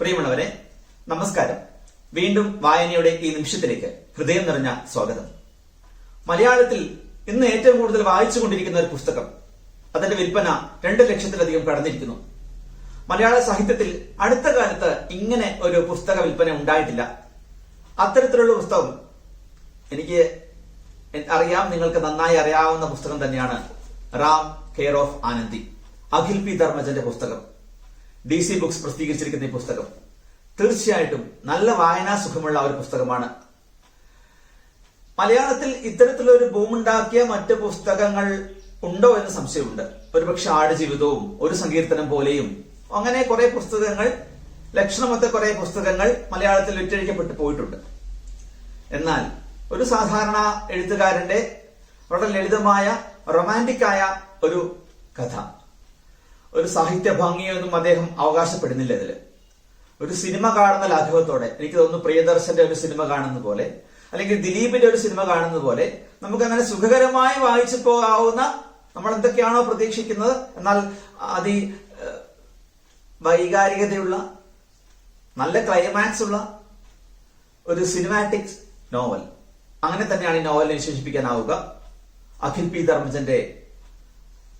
പ്രിയമുള്ളവരെ നമസ്കാരം. വീണ്ടും വായനയുടെ ഈ നിമിഷത്തിലേക്ക് ഹൃദയം നിറഞ്ഞ സ്വാഗതം. മലയാളത്തിൽ ഇന്ന് ഏറ്റവും കൂടുതൽ വായിച്ചുകൊണ്ടിരിക്കുന്ന ഒരു പുസ്തകം അതിന്റെ വിൽപ്പന രണ്ട് ലക്ഷത്തിലധികം കടന്നിരിക്കുന്നു. മലയാള സാഹിത്യത്തിൽ അടുത്ത കാലത്ത് ഇങ്ങനെ ഒരു പുസ്തക വിൽപ്പന ഉണ്ടായിട്ടില്ല. അത്തരത്തിലുള്ള പുസ്തകം എനിക്ക് അറിയാം നിങ്ങൾക്ക് നന്നായി അറിയാവുന്ന പുസ്തകം തന്നെയാണ് Ram care of Anandi Akhil P ധർമ്മജന്റെ പുസ്തകം. ഡി സി ബുക്സ് പ്രസിദ്ധീകരിച്ചിരിക്കുന്ന ഈ പുസ്തകം. തീർച്ചയായിട്ടും നല്ല വായനാ സുഖമുള്ള ഒരു പുസ്തകമാണ്. മലയാളത്തിൽ ഇത്തരത്തിലൊരു ഭൂമുണ്ടാക്കിയ മറ്റ് പുസ്തകങ്ങൾ ഉണ്ടോ എന്ന് സംശയമുണ്ട്. ഒരുപക്ഷെ ആടുജീവിതവും ഒരു സങ്കീർത്തനം പോലെയും അങ്ങനെ കുറെ പുസ്തകങ്ങൾ ലക്ഷണമൊത്ത കുറെ പുസ്തകങ്ങൾ മലയാളത്തിൽ വിറ്റഴിക്കപ്പെട്ടു പോയിട്ടുണ്ട്. എന്നാൽ ഒരു സാധാരണ എഴുത്തുകാരന്റെ വളരെ ലളിതമായ റൊമാന്റിക് ആയ ഒരു കഥ. ഒരു സാഹിത്യ ഭംഗിയൊന്നും അദ്ദേഹം അവകാശപ്പെടുന്നില്ല ഇതിൽ. ഒരു സിനിമ കാണുന്ന ലാഘവത്തോടെ എനിക്ക് തോന്നുന്നു പ്രിയദർശന്റെ ഒരു സിനിമ കാണുന്ന പോലെ അല്ലെങ്കിൽ ദിലീപിന്റെ ഒരു സിനിമ കാണുന്ന പോലെ നമുക്ക് അങ്ങനെ സുഖകരമായി വായിച്ചു പോകാവുന്ന നമ്മൾ എന്തൊക്കെയാണോ പ്രതീക്ഷിക്കുന്നത് എന്നാൽ അതി വൈകാരികതയുള്ള നല്ല ക്ലൈമാക്സ് ഉള്ള ഒരു സിനിമാറ്റിക് നോവൽ അങ്ങനെ തന്നെയാണ് ഈ നോവലിനെ വിശേഷിപ്പിക്കാനാവുക. അഖിൽ പി. ധർമ്മജന്റെ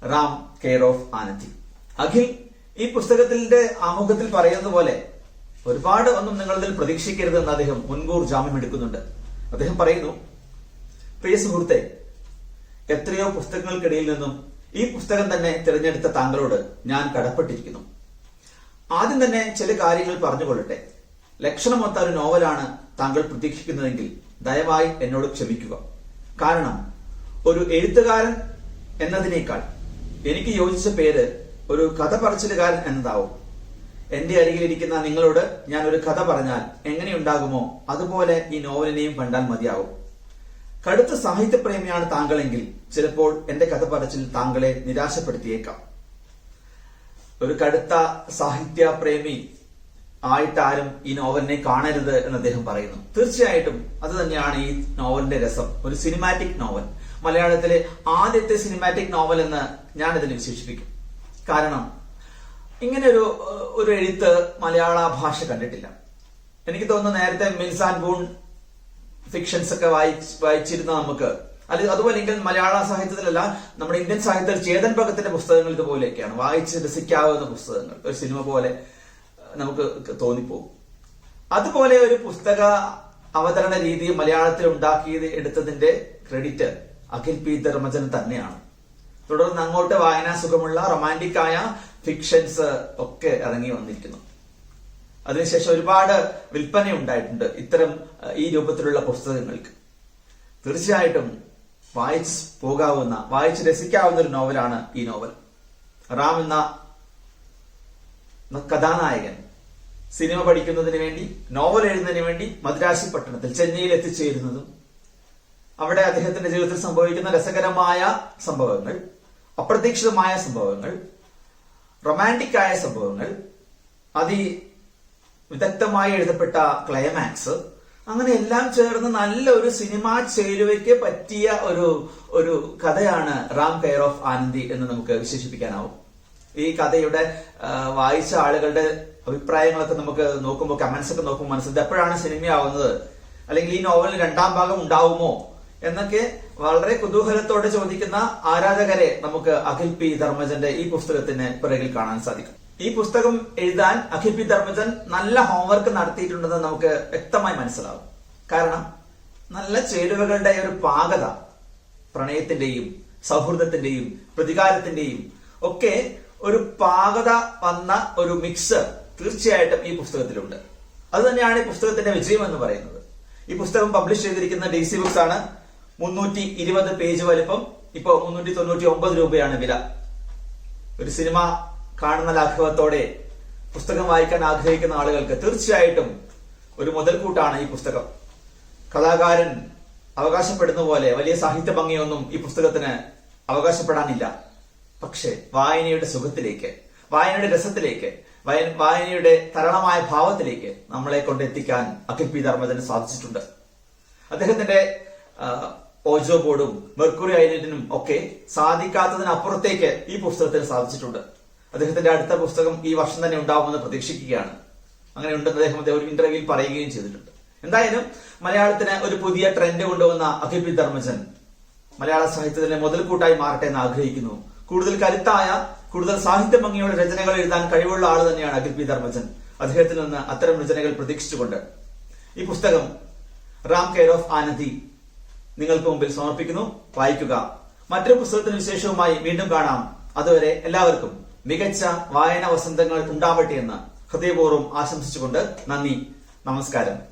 റാം കെയർ ഓഫ് ആനന്ദി. അഖിൽ ഈ പുസ്തകത്തിന്റെ ആമുഖത്തിൽ പറയുന്ന പോലെ ഒരുപാട് ഒന്നും നിങ്ങളതിൽ പ്രതീക്ഷിക്കരുത് എന്ന് അദ്ദേഹം മുൻകൂർ ജാമ്യം എടുക്കുന്നുണ്ട്. അദ്ദേഹം പറയുന്നു പ്രിയ സുഹൃത്തെ എത്രയോ പുസ്തകങ്ങൾക്കിടയിൽ നിന്നും ഈ പുസ്തകം തന്നെ തിരഞ്ഞെടുത്ത താങ്കളോട് ഞാൻ കടപ്പെട്ടിരിക്കുന്നു. ആദ്യം തന്നെ ചില കാര്യങ്ങൾ പറഞ്ഞുകൊള്ളട്ടെ. ലക്ഷണമൊത്ത ഒരു നോവലാണ് താങ്കൾ പ്രതീക്ഷിക്കുന്നതെങ്കിൽ ദയവായി എന്നോട് ക്ഷമിക്കുക. കാരണം ഒരു എഴുത്തുകാരൻ എന്നതിനേക്കാൾ എനിക്ക് യോജിച്ച പേര് ഒരു കഥ പറച്ചിലുകാരൻ എന്നതാവും. എന്റെ അരികിലിരിക്കുന്ന നിങ്ങളോട് ഞാൻ ഒരു കഥ പറഞ്ഞാൽ എങ്ങനെയുണ്ടാകുമോ അതുപോലെ ഈ നോവലിനെയും കണ്ടാൽ മതിയാവും. കടുത്ത സാഹിത്യപ്രേമിയാണ് താങ്കളെങ്കിൽ ചിലപ്പോൾ എന്റെ കഥ പറച്ചിൽ താങ്കളെ നിരാശപ്പെടുത്തിയേക്കാം. ഒരു കടുത്ത സാഹിത്യ പ്രേമി ആയിട്ടാരും ഈ നോവലിനെ കാണരുത് എന്ന് അദ്ദേഹം പറയുന്നു. തീർച്ചയായിട്ടും അത് തന്നെയാണ് ഈ നോവലിന്റെ രസം. ഒരു സിനിമാറ്റിക് നോവൽ മലയാളത്തിലെ ആദ്യത്തെ സിനിമാറ്റിക് നോവൽ എന്ന് ഞാൻ ഇതിനെ വിശേഷിപ്പിക്കും. കാരണം ഇങ്ങനെ ഒരു ഒരു എഴുത്ത് മലയാള ഭാഷ കണ്ടിട്ടില്ല. എനിക്ക് തോന്നുന്നു നേരത്തെ മിൽസാൻ ബൂൺ ഫിക്ഷൻസ് ഒക്കെ വായിച്ച് വായിച്ചിരുന്ന നമുക്ക് അല്ലെ അതുപോലെ മലയാള സാഹിത്യത്തിലല്ല നമ്മുടെ ഇന്ത്യൻ സാഹിത്യത്തിൽ ചേതൻ ഭഗത്തിന്റെ പുസ്തകങ്ങൾ ഇതുപോലെയൊക്കെയാണ്. വായിച്ച് രസിക്കാവുന്ന പുസ്തകങ്ങൾ. ഒരു സിനിമ പോലെ നമുക്ക് തോന്നിപ്പോകും. അതുപോലെ ഒരു പുസ്തക അവതരണ രീതി മലയാളത്തിൽ ഉണ്ടാക്കിയത് എടുത്തതിന്റെ ക്രെഡിറ്റ് അഖിൽ പി. ധർമ്മജൻ തന്നെയാണ്. തുടർന്ന് അങ്ങോട്ട് വായനാ സുഖമുള്ള റൊമാന്റിക് ആയ ഫിക്ഷൻസ് ഒക്കെ ഇറങ്ങി വന്നിരിക്കുന്നു. അതിനുശേഷം ഒരുപാട് വിൽപ്പന ഉണ്ടായിട്ടുണ്ട് ഇത്തരം ഈ രൂപത്തിലുള്ള പുസ്തകങ്ങൾക്ക്. തീർച്ചയായിട്ടും വായിച്ച് പോകാവുന്ന വായിച്ച് രസിക്കാവുന്ന ഒരു നോവലാണ് ഈ നോവൽ. റാം എന്ന കഥാനായകൻ സിനിമ പഠിക്കുന്നതിന് വേണ്ടി നോവൽ എഴുതുന്നതിന് വേണ്ടി മദ്രാസി പട്ടണത്തിൽ ചെന്നൈയിൽ എത്തിച്ചേരുന്നതും അവിടെ അദ്ദേഹത്തിന്റെ ജീവിതത്തിൽ സംഭവിക്കുന്ന രസകരമായ സംഭവങ്ങൾ അപ്രതീക്ഷിതമായ സംഭവങ്ങൾ റൊമാന്റിക് ആയ സംഭവങ്ങൾ അതി വിദഗ്ധമായി എഴുതപ്പെട്ട ക്ലൈമാക്സ് അങ്ങനെ എല്ലാം ചേർന്ന് നല്ലൊരു സിനിമാ ചേരുവയ്ക്ക് പറ്റിയ ഒരു ഒരു കഥയാണ് റാം കെയർ ഓഫ് ആനന്ദി എന്ന് നമുക്ക് വിശേഷിപ്പിക്കാനാവും. ഈ കഥയുടെ വായിച്ച ആളുകളുടെ അഭിപ്രായങ്ങളൊക്കെ നമുക്ക് നോക്കുമ്പോൾ കമന്റ്സ് ഒക്കെ നോക്കുമ്പോൾ മനസ്സിൽ എപ്പോഴാണ് സിനിമയാവുന്നത്? അല്ലെങ്കിൽ ഈ നോവലിന് രണ്ടാം ഭാഗം ഉണ്ടാവുമോ? എന്നൊക്കെ വളരെ കുതൂഹലത്തോടെ ചോദിക്കുന്ന ആരാധകരെ നമുക്ക് അഖിൽ പി. ധർമ്മജന്റെ ഈ പുസ്തകത്തിന് പിറകിൽ കാണാൻ സാധിക്കും. ഈ പുസ്തകം എഴുതാൻ അഖിൽ പി. ധർമ്മജൻ നല്ല ഹോംവർക്ക് നടത്തിയിട്ടുണ്ടെന്ന് നമുക്ക് വ്യക്തമായി മനസ്സിലാവും. കാരണം നല്ല ചേരുവകളുടെ ഒരു പാകത പ്രണയത്തിന്റെയും സൗഹൃദത്തിന്റെയും പ്രതികാരത്തിന്റെയും ഒക്കെ ഒരു പാകത വന്ന ഒരു മിക്സ് തീർച്ചയായിട്ടും ഈ പുസ്തകത്തിലുണ്ട്. അത് തന്നെയാണ് ഈ പുസ്തകത്തിന്റെ വിജയം എന്ന് പറയുന്നത്. ഈ പുസ്തകം പബ്ലിഷ് ചെയ്തിരിക്കുന്ന ഡി സി ബുക്സ് ആണ് മുന്നൂറ്റി ഇരുപത് പേജ് വലിപ്പം. ഇപ്പോ മുന്നൂറ്റി തൊണ്ണൂറ്റി ഒമ്പത് രൂപയാണ് വില. ഒരു സിനിമ കാണുന്ന ലാഘവത്തോടെ പുസ്തകം വായിക്കാൻ ആഗ്രഹിക്കുന്ന ആളുകൾക്ക് തീർച്ചയായിട്ടും ഒരു മുതൽക്കൂട്ടാണ് ഈ പുസ്തകം. കലാകാരൻ അവകാശപ്പെടുന്ന പോലെ വലിയ സാഹിത്യ ഭംഗിയൊന്നും ഈ പുസ്തകത്തിന് അവകാശപ്പെടാനില്ല. പക്ഷെ വായനയുടെ സുഖത്തിലേക്ക് വായനയുടെ രസത്തിലേക്ക് വായ- വായനയുടെ തരണമായ ഭാവത്തിലേക്ക് നമ്മളെ കൊണ്ടെത്തിക്കാൻ അഖിൽ പി ധർമ്മജന് സാധിച്ചിട്ടുണ്ട്. അദ്ദേഹത്തിന്റെ ഓജോ ബോർഡും മെർക്കുറി ഐലൻഡിനും ഒക്കെ സാധിക്കാത്തതിനപ്പുറത്തേക്ക് ഈ പുസ്തകത്തിൽ സാധിച്ചിട്ടുണ്ട്. അദ്ദേഹത്തിന്റെ അടുത്ത പുസ്തകം ഈ വർഷം തന്നെ ഉണ്ടാവുമെന്ന് പ്രതീക്ഷിക്കുകയാണ്. അങ്ങനെ ഉണ്ടെന്ന് അദ്ദേഹം ഒരു ഇന്റർവ്യൂവിൽ പറയുകയും ചെയ്തിട്ടുണ്ട്. എന്തായാലും മലയാളത്തിന് ഒരു പുതിയ ട്രെൻഡ് കൊണ്ടുവന്ന അഖിബി ധർമ്മജൻ മലയാള സാഹിത്യത്തിന്റെ മുതൽക്കൂട്ടായി മാറട്ടെ എന്ന് ആഗ്രഹിക്കുന്നു. കൂടുതൽ കരുത്തായ കൂടുതൽ സാഹിത്യ ഭംഗിയുള്ള രചനകൾ എഴുതാൻ കഴിവുള്ള ആൾ തന്നെയാണ് അഖിൽ ധർമ്മജൻ. അദ്ദേഹത്തിൽ നിന്ന് അത്തരം രചനകൾ പ്രതീക്ഷിച്ചുകൊണ്ട് ഈ പുസ്തകം റാം കെയർ ഓഫ് ആനന്ദി നിങ്ങൾക്ക് മുമ്പിൽ സമർപ്പിക്കുന്നു. വായിക്കുക. മറ്റൊരു പുസ്തകത്തിന് വിശേഷവുമായി വീണ്ടും കാണാം. അതുവരെ എല്ലാവർക്കും മികച്ച വായന വസന്തങ്ങൾ ഉണ്ടാവട്ടെ എന്ന് ഹൃദയപൂർവം ആശംസിച്ചുകൊണ്ട് നന്ദി. നമസ്കാരം.